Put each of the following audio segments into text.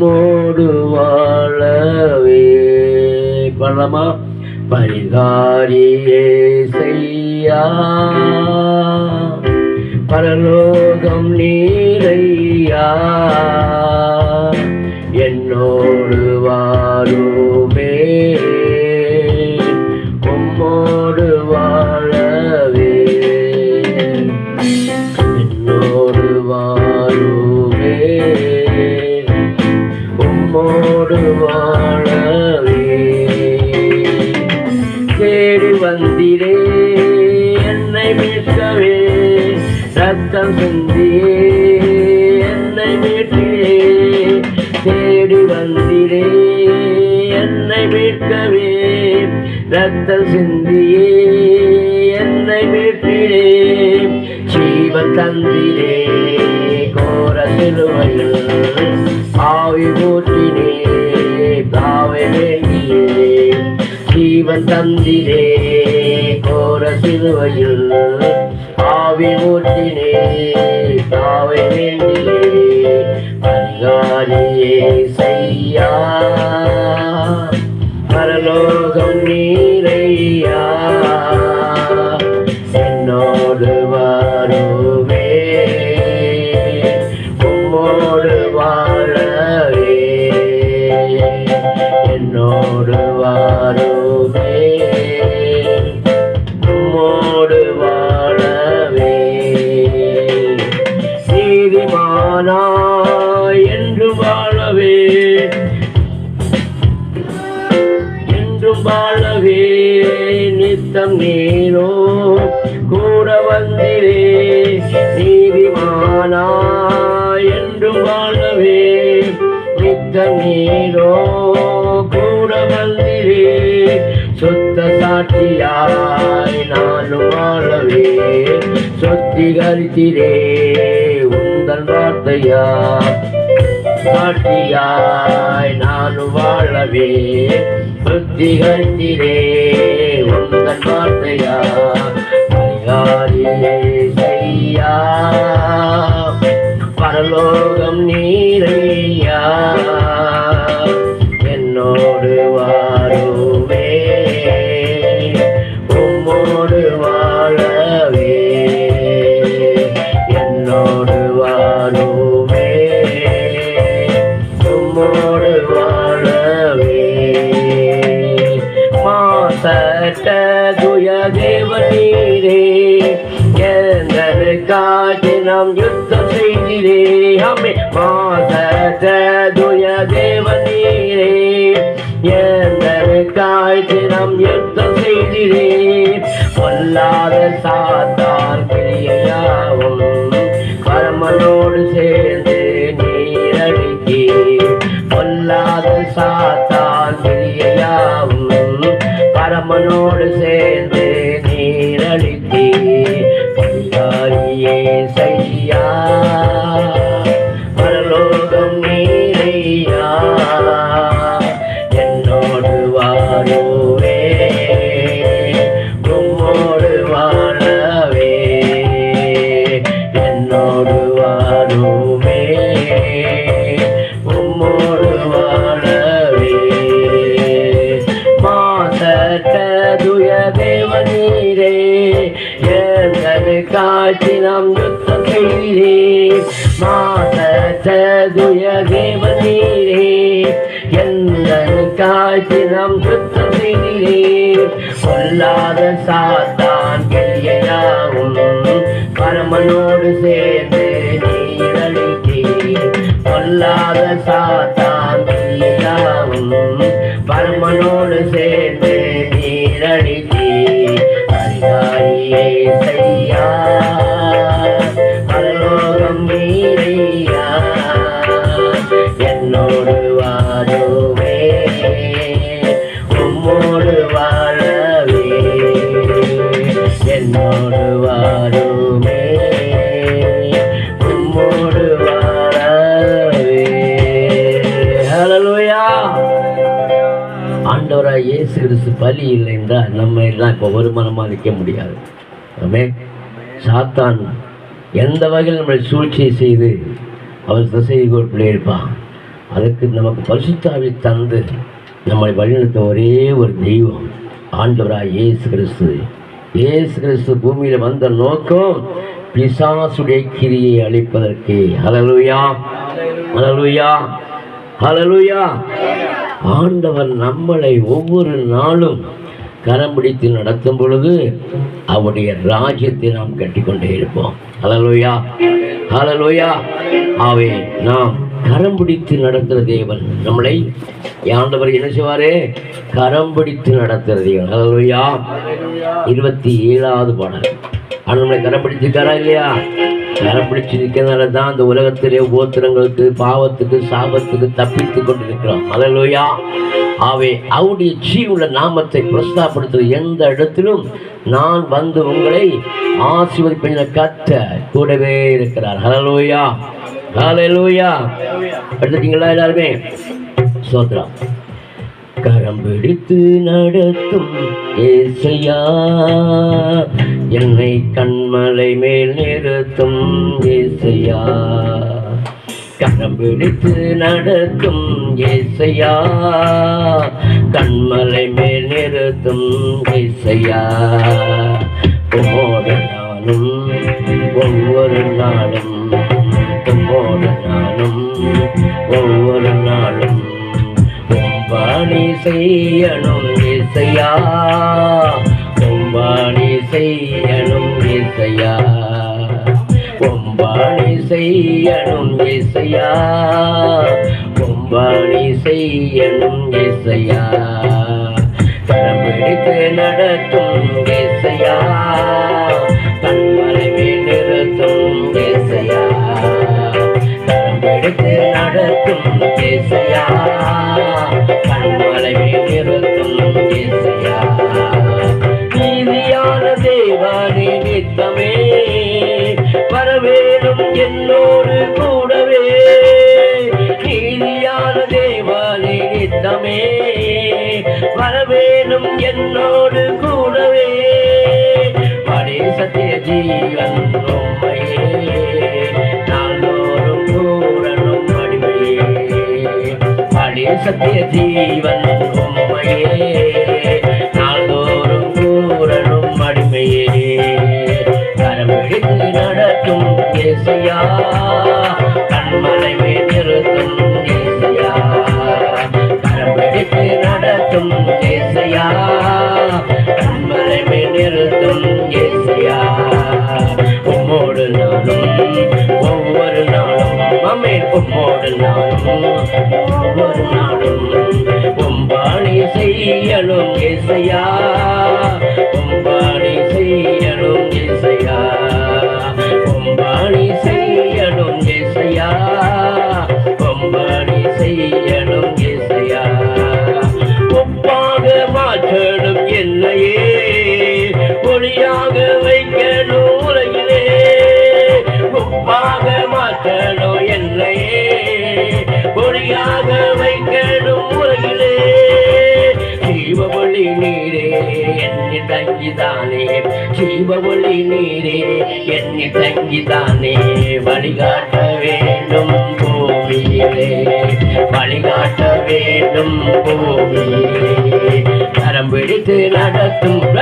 நம்மோடு வாழவே. பண்ணலாமா பரிகாரியே செய்யா. பரலோகம் நீரையா. என்னோடு வாருமே ரத்தம் சிந்தியே என்னை மீட்டிலே தேடி வந்திரே. என்னை மீட்கவே ரத்தம் சிந்தியே. என்னை மீட்டிலே ஜீவ தந்திலே கோர சிலுவையில் ஆவி ஊற்றினே தாவை வேண்டியே. ஜீவன் தந்திலே கோர சிலுவையில் ஆவி ஊற்றினே. தாவை வேண்டியே பரிகாரியே செய்யா. பரலோகம் நீரையா. என்னோடு வா சுத்த சாட்சியாய் நானும் வாழவே. சொத்திகரித்திரே உங்கள் வார்த்தையா? சாட்சியாய் நானும் வாழவே. புத்திகத்திலே உங்கள் வார்த்தையா? பரிகாரியே செய்யா. பரலோகம் நீரையா? மாசற்ற துய தேவனீரே எந்தனுக்காக நாம் யுத்தம் செய்கிறே. அம்மே மாசற்ற துய தேவனீரே எந்தனுக்காக நாம் யுத்தம் செய்கிறே. பொல்லாத சாத்தார் கிரியையாவும் பரமனோடு சே பரமனோடு சேர்ந்து வழி பலி இல்லை என்றால் நம்ம எல்லாம் இப்போ வருமானமாக நிற்க முடியாது. ஆமே சாத்தான் எந்த வகையில் நம்மளை சூழ்ச்சியை செய்து அவர் திசை கோப்பில் இருப்பான் அதுக்கு நமக்கு பரிசுத்தாவி தந்து நம்மளை வழிநடத்த ஒரே ஒரு தெய்வம் ஆண்டவராக இயேசு கிறிஸ்து. இயேசு கிறிஸ்து பூமியில் வந்த நோக்கம் பிசாசுடைய கிரியை அழிப்பதற்கு. ஹalleluya. ஹalleluya. ஹalleluya. ஆண்டவர் நம்மளை ஒவ்வொரு நாளும் கரம் பிடித்து நடத்தும் பொழுது அவருடைய ராஜ்யத்தை நாம் கட்டிக்கொண்டே இருப்போம். அலலோயா அலலோயா ஆவே நாம் கரம் பிடித்து நடத்துகிற தேவன் நம்மளை. ஆண்டவர் என்ன செய்வாரே? கரம் பிடித்து நடத்துகிற தேவன். ஹalleluya இருபத்தி ஏழாவது பாடல். ஆனால் நம்மளை கரம் பிடிச்சிருக்காரா இல்லையா? கரம் பிடிச்சிருக்கிறதுனால தான் இந்த உலகத்திலே உபோத்திரங்களுக்கு பாவத்துக்கு சாபத்துக்கு தப்பித்து கொண்டு இருக்கிறோம் அவை அவருடைய ஜீவுள்ள நாமத்தை பிரஸ்தாப்படுத்துகிற எந்த இடத்திலும் நான் வந்து உங்களை ஆசிர்வதிப்பின கத்த கூடவே இருக்கிறார். ஹலலோயா ஹலலோயா எடுத்துட்டீங்களா எல்லாருமே? சோத்ரா கரம் பிடித்து நடத்தும் ஏசையா. என்னை கண்மலை மேல் நிறுத்தும் ஏசையா. கரம் பிடித்து நடத்தும் ஏசையா. கண்மலை மேல் நிறுத்தும் ஏசையா. உம்மோடு நானும் ஒவ்வொரு நாளும் உம்மோடு நானும் ஒவ்வொரு நாளும். உம்பாணி செய்யணும் இசையா? உம்பாணி செய்யணும் இசையா? உம்பாணி செய்யணும் இசையா? உம்பாணி செய்யணும் இசையா? கரம் பிடித்து நடத்தும் இசையா சத்திய ஜீவன் உம்மையே நாள்தோறும் கூறணும் அடிமையே கரம் பிடித்து நடக்கும் கண்மலை செய்யணும் என்னி தங்கிதானே ஒளி நீரே என்னி தங்கிதானே? வழிகாட்ட வேண்டும் பூமியிலே. வழிகாட்ட வேண்டும் பூமியிலே. கரம் பிடித்து நடத்தும்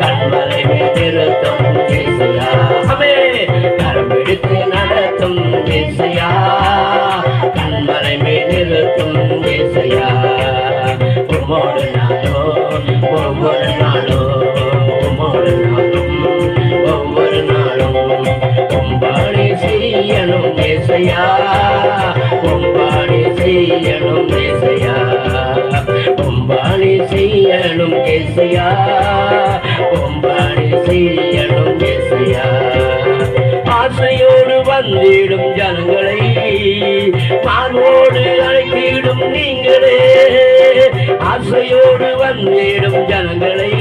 கண்மலை நிறுத்தும் கரம் பிடித்து நடத்தும் இசையா இசையா உம்பாடி செய்யணும் இசையா ஆசையோடு வந்திடும் ஜனங்களை மார்போடு அழைத்திடும் நீங்களே. ஆசையோடு வந்திடும் ஜனங்களை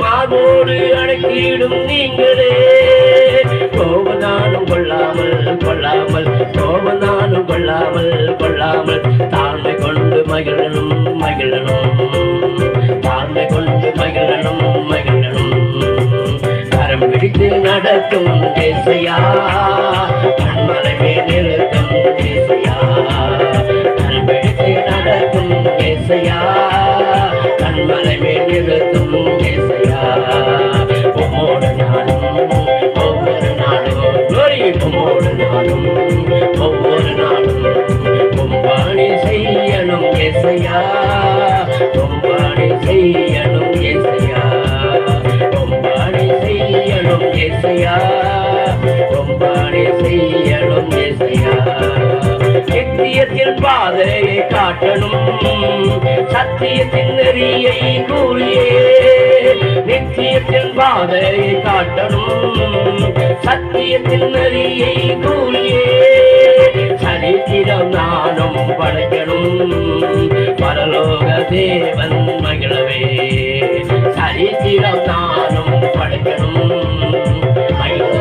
மார்போடு அழைத்திடும் நீங்களே. கோபதானம் கொள்ளாமல் கொள்ளாமல் கோபதானம் கொள்ளாமல் கொள்ளாமல் தாழ்மை கொண்டு மகிழனும் மகிழனும். நிறுத்தும் திசையா? நன்மலமே நிறுத்தும் திசையா? நன்பிடித்து நடக்கும் திசையா? நன்மலமே நிறுத்தும் திசையா? ஒவ்வொரு நாளும் ஒவ்வொரு நாளும் ஒவ்வொரு செய்யணும் இசையா கும்பாணி செய்ய நித்தியத்தின் பாதையை காட்டணும். சத்தியத்தின் நெறியை கூறியே. நித்தியத்தின் பாதையை காட்டணும். சத்தியத்தின் நெறியை கூறியே. சரித்திரம் நானும் படைக்கணும். பரலோக தேவன் மகிழவே. சரித்திரம் நானும் படைக்கணும். மகிழ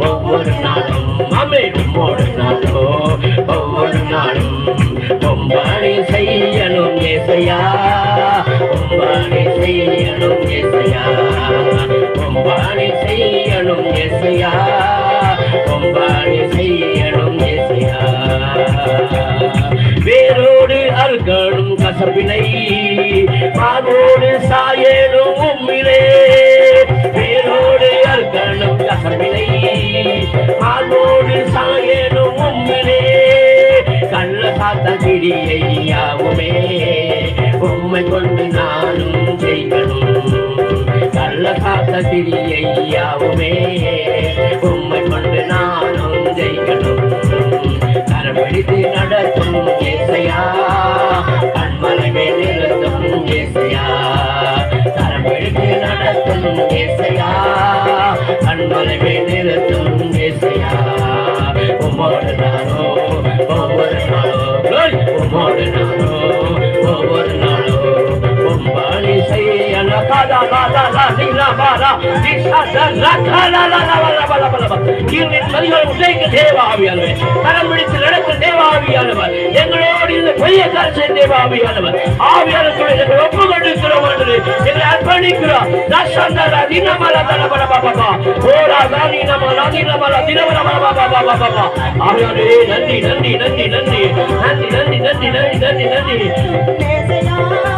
ஒவ்வொரு நாளும் மாமே உம்மோடு நாளும் ஒவ்வொரு நாளும் பொம்பாடி செய்யணும் ஏசையா. பொம்பானை செய்யணும் எசையா பொம்பானை செய்யணும் எசையா பொம்பானை செய்யணும் எசையா வேரோடு அருகணும் கசப்பினை. பாதோடு சாயணும் உம்மிலே. வேரோடு அருகணும் கசப்பினை. பாதோடு சாயணும் உம்மிலே. கண்ண காத்த கிரியை கிரியாவுமே உம்மை கொண்டு நானும் ஜெயிக்கணும். கரம்பிடித்து நடத்தும் ஏசையா கண்மலை மேல் நிறுத்தும் ஏசையா கரம்பிடித்து நடத்தும் ஏசையா கண்மலை மேல் நிறுத்தும் ஏசையா உம்மோடு நானோ ஒவ்வொரு நாளோ உம்மோடு நானோ ஒவ்வொரு நாளோ தேவாவியானவர் கரம் பிடித்து நடக்க தேவாவியானவர் எங்களோடு இந்த பெரிய காட்சி தேவாவியானவர் ஆவியானவர்கள் எங்களை ஒப்பு கொண்டிருக்கிறோம் என்று எங்களை அர்ப்பணிக்கிறோம் தசந்தரா தினமல தனபல பாபா ஓரா தானி நமல தினமல தினமல பாபா பாபா பாபா ஆவியானே நன்றி நன்றி நன்றி நன்றி நன்றி நன்றி நன்றி நன்றி நன்றி நன்றி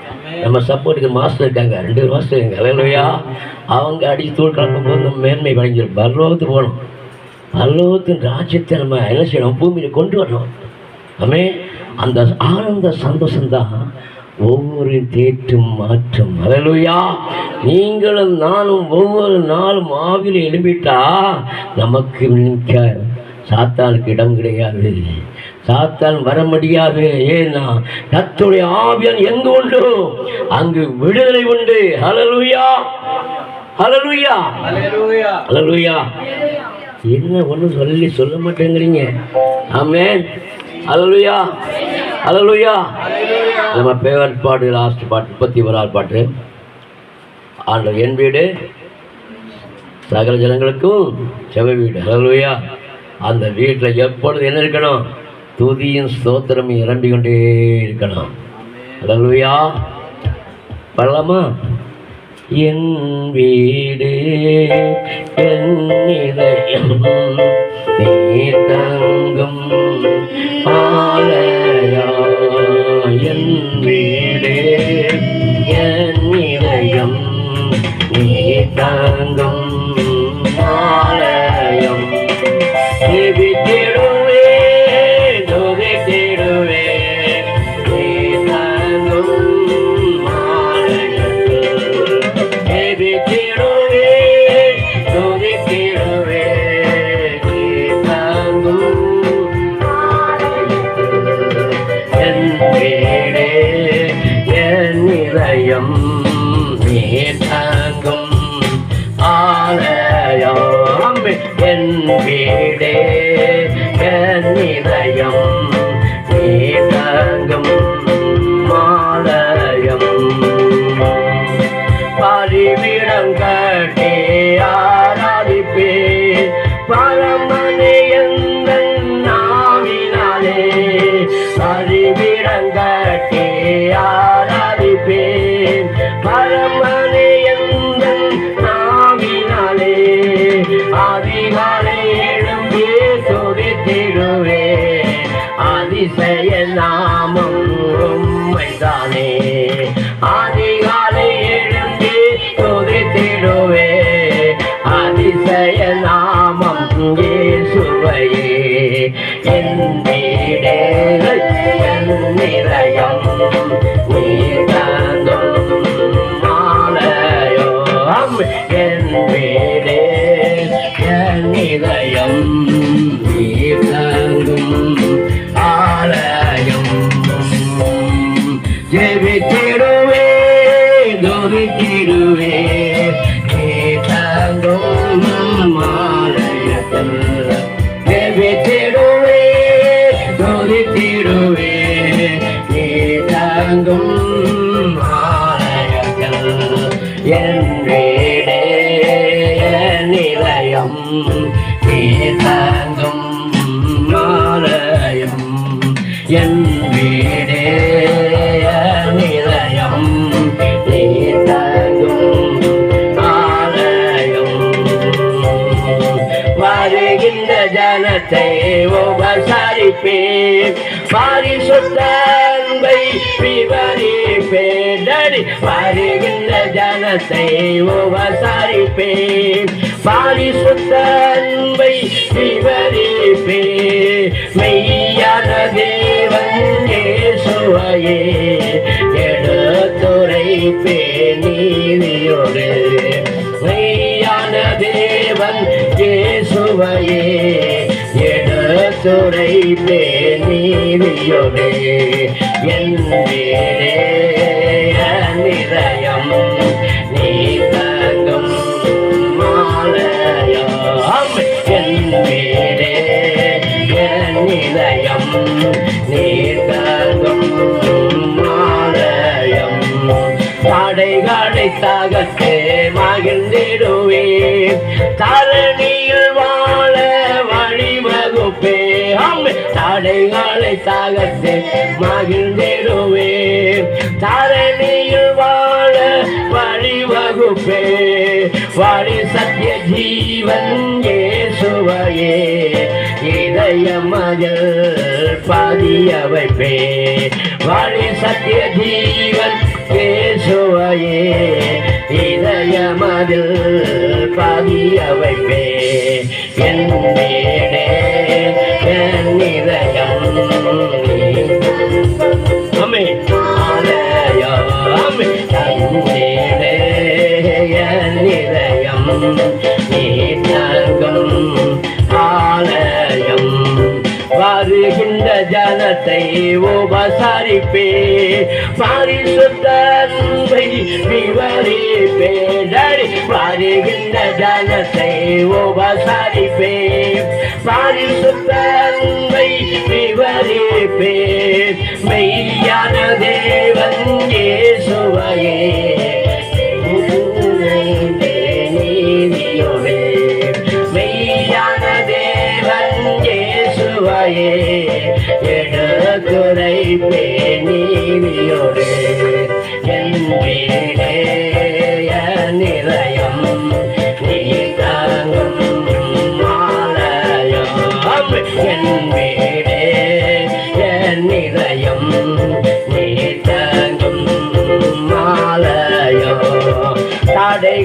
நம்ம சப்போர்ட்டுக்கு மாஸ்டர் இருக்காங்க. ரெண்டு மாஸ்டர் இருக்காங்க. ஹalleluya அவங்க அடிச்சு தூள் கலக்கும் போது நம்ம மேன்மை வழங்கிடும். பரலோகத்துக்கு போகணும். பர்லோகத்தின் ராஜ்யத்தை நம்ம என்ன செய்யணும்? பூமியில் கொண்டு வரணும். ஆமே அந்த ஆனந்த சந்தோஷம்தான் ஒவ்வொரு தேற்றும் மாற்றம். ஹalleluya நீங்களும் நானும் ஒவ்வொரு நாளும் ஆவியில் எழும்பிட்டா நமக்கு நிற்க சாத்தானுக்கு இடம் கிடையாது. சாத்தான் வர முடியாது. ஏன்னா கத்துடைய ஆவியன் எங்கு உண்டு? அங்கு விடுதலை உண்டு. ஹalleluya. ஹalleluya. ஹalleluya. என்ன ஒன்றும் சொல்லி சொல்ல மாட்டேங்கிறீங்க? ஆமே ஹalleluya. ஹalleluya. நம்ம பேவர் பாட்டு லாஸ்ட் பாட்டு முப்பத்தி ஓராள் பாட்டு. ஆண்டவர் என் வீடு சகல ஜனங்களுக்கும் செவ வீடு. ஹalleluya. அந்த வீட்டில் எப்பொழுது என்ன இருக்கணும்? துதியும் ஸ்தோத்திரம் இறம்பி கொண்டே இருக்கணும். ஹalleluya பழமா என் வீடு என் இதயம் நீ தங்கும் ஆலயா அதிசய நாமம் இயேசுவையே என் வீடே என் நிலையம் நீர் தந்தும் மாலையோ என் வீடே என் வீடே நிலையம். நீ தாங்கும் மாலயம் என் வீடே நிலையம். நீ தாங்கும் ஆலயம். வருகின்ற ஜனத்தை உபசரிப்பேன். பாரிசுத்த அன்பை விவரிப்பேன் வருகின்ற ஜனத்தை உபசரிப்பேன். பாரிசுத்த அன்பை விவரிப்பேன் மெய்யான தேவன் சுவையே எடுத்துரைப்பேன் நீதியோடு மெய்யான தேவன் சுவையே எடுத்துரைப்பேன் நீதியோடு என் வீடே என் நிலையம் நீ மாலயம். தடைகளை தகத்தே மகிழ்ந்திடுவே தரணியில் வாழ வழிவகுப்பே. அம்மே தடைகளை தகத்தே மகிழ்ந்திடுவே தரணியில் வாழ வழிவகுப்பே. வாழி சத்திய ஜீவன் இயேசுவையே இதயமதில் பதிய வைப்பே வாழி சத்திய ஜீவன் இயேசுவையே இதயமதில் பதிய வைப்பே என் மேடை ஜனத்தை உபசரிப்பே பரிசுத்தன்மை விவரிப்பே டடி வருகின்ற ஜனத்தை உபசரிப்பே பரிசுத்தன்மை விவரிப்பே மெய்யான தேவன் இயேசுவையே.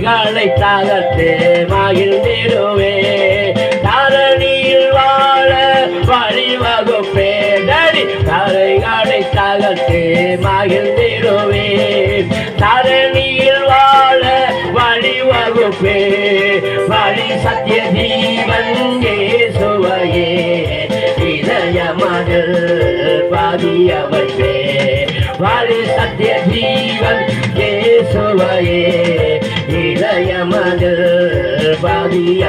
தடைகளை தகர்த்து மகிழ்ந்திடுவே தரணியில் வாழ வழிவகுப்பே தடி தடைகளை தகர்த்து மகிழ்ந்திடுவே தரணியில் வாழ வழிவகுப்பே வழி சத்திய ஜீவன் இயேசுவையே இதயமதில் பதிய பதிய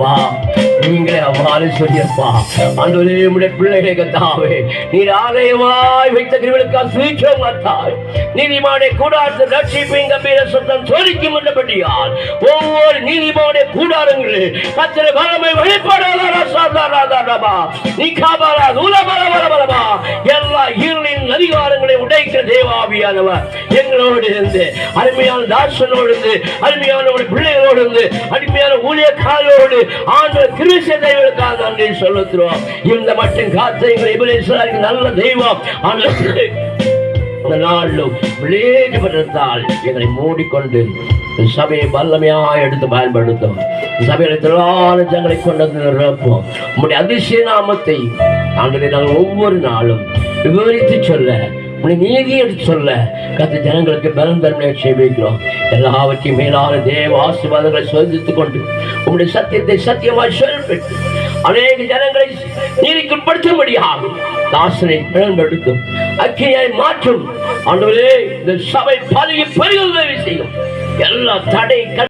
அப்பா நீங்களே அவ்வாறு சொல்லியப்பா அன்று உடைய பிள்ளைகளை கத்தாவே நீர் ஆலயமாய் வைத்த கிருவிகளுக்காக சீக்கிரம் கத்தாய் நீதிமானுடைய கூடாரத்தை ரட்சிப்பின் கம்பீர சுத்தம் சோதிக்கும் என்றபடியால் ஒவ்வொரு நீதிமானுடைய கூடாரங்களில் கத்திர பலமை வெளிப்படாதா நீ காபாலா பலபலமா எல்லா இருளின் அதிகாரங்களை உடைக்கிற தேவாவியானவர் எங்களோடு இருந்து அருமையான தாசனோடு இருந்து அருமையான ஒரு பிள்ளைகளோடு இருந்து அருமையான ஊழியக்காரோடு ஆண்டு கிருஷதைகளுக்காக நன்றி சொல்லுகிறோம் இந்த மட்டும் காத்த எங்களை நல்ல தெய்வம் ஆனால் இந்த நாளிலும் விளையாட்டுப்பட்டால் எங்களை மூடிக்கொண்டு சபையை வல்லமையாக எடுத்து பயன்படுத்தும். சபையில திரளான ஜங்களை கொண்டு வந்து நிரப்போம். உம்முடைய அதிசய நாமத்தை ஆண்டு நாங்கள் ஒவ்வொரு நாளும் விவரித்து சொல்ல உன்னை நீதியை எடுத்து சொல்ல. கத்த ஜனங்களுக்கு பலம் தன்மையை செய்விக்கிறோம் எல்லாவற்றையும் மேலான தேவ ஆசீர்வாதங்களை சோதித்துக் கொண்டு உங்களுடைய சத்தியத்தை சத்தியமாய் சொல்லிட்டு அநேக ஜனங்களை நீதிக்குட்படுத்தும்படியாகும் தாசனை பிழந்தெடுக்கும் அக்கினியை மாற்றும். ஆண்டவரே இந்த சபை பதவி உதவி செய்யும். எல்லா தடை